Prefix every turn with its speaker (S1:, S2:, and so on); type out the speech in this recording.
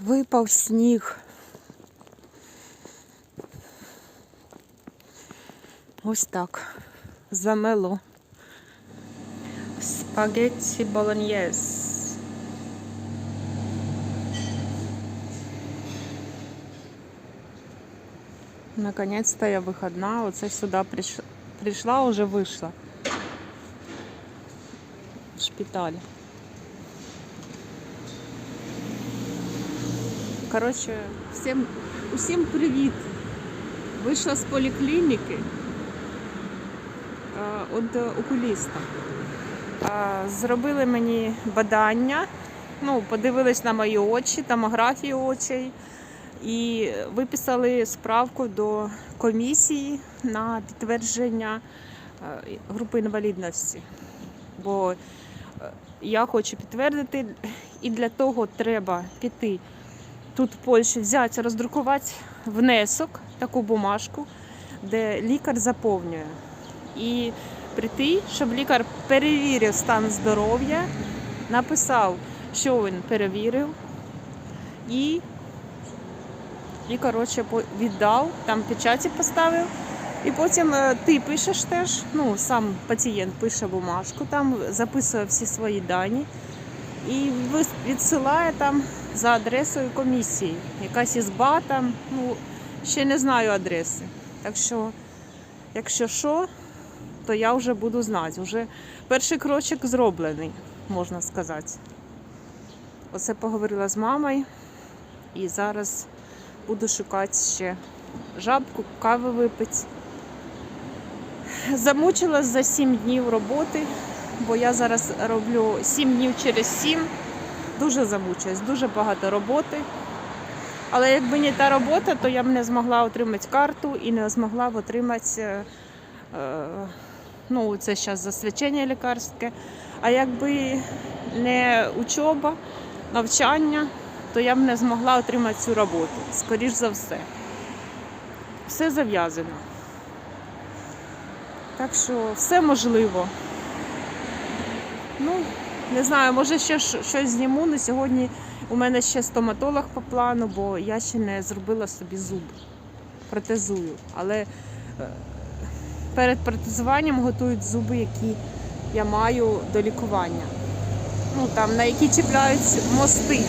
S1: Випав сніг. Ось так. Замело. Спагетті болоньєз. Наконец-то я выходна. Оце сюди приш... прийшла, уже вийшла. В шпиталь. Коротше, всім, усім привіт. Вийшла з поліклініки від окуліста. Е, Зробили мені бадання, ну, подивились на мої очі, томографію очей і виписали справку до комісії на підтвердження е, групи інвалідності. Бо е, я хочу підтвердити, і для того треба піти тут в Польщі, взяти, роздрукувати внесок, таку бумажку, де лікар заповнює. І прийти, щоб лікар перевірив стан здоров'я, написав, що він перевірив, і і коротше віддав, там печаті поставив. І потім е, ти пишеш теж, ну сам пацієнт пише бумажку, там записує всі свої дані і відсилає там за адресою комісії. Якась ізба там, ну ще не знаю адреси. Так що, якщо що, то я вже буду знати. Вже перший крочок зроблений, можна сказати. Оце поговорила з мамою і зараз буду шукати ще жабку, кави випити. Замучилась за 7 днів роботи, бо я зараз роблю 7 днів через 7. Дуже замучуюсь, дуже багато роботи. Але якби не та робота, то я б не змогла отримати карту і не змогла б отримати е, е, ну, це зараз засвідчення лікарське. А якби не учоба, навчання, то я б не змогла отримати цю роботу, скоріш за все. Все зав'язано. Так що все можливо. Ну, не знаю, може ще щось зніму. На сьогодні у мене ще стоматолог по плану, бо я ще не зробила собі зуб. Протезую. Але е, перед протезуванням готують зуби, які я маю до лікування. Ну, там, на які чіпляють мости.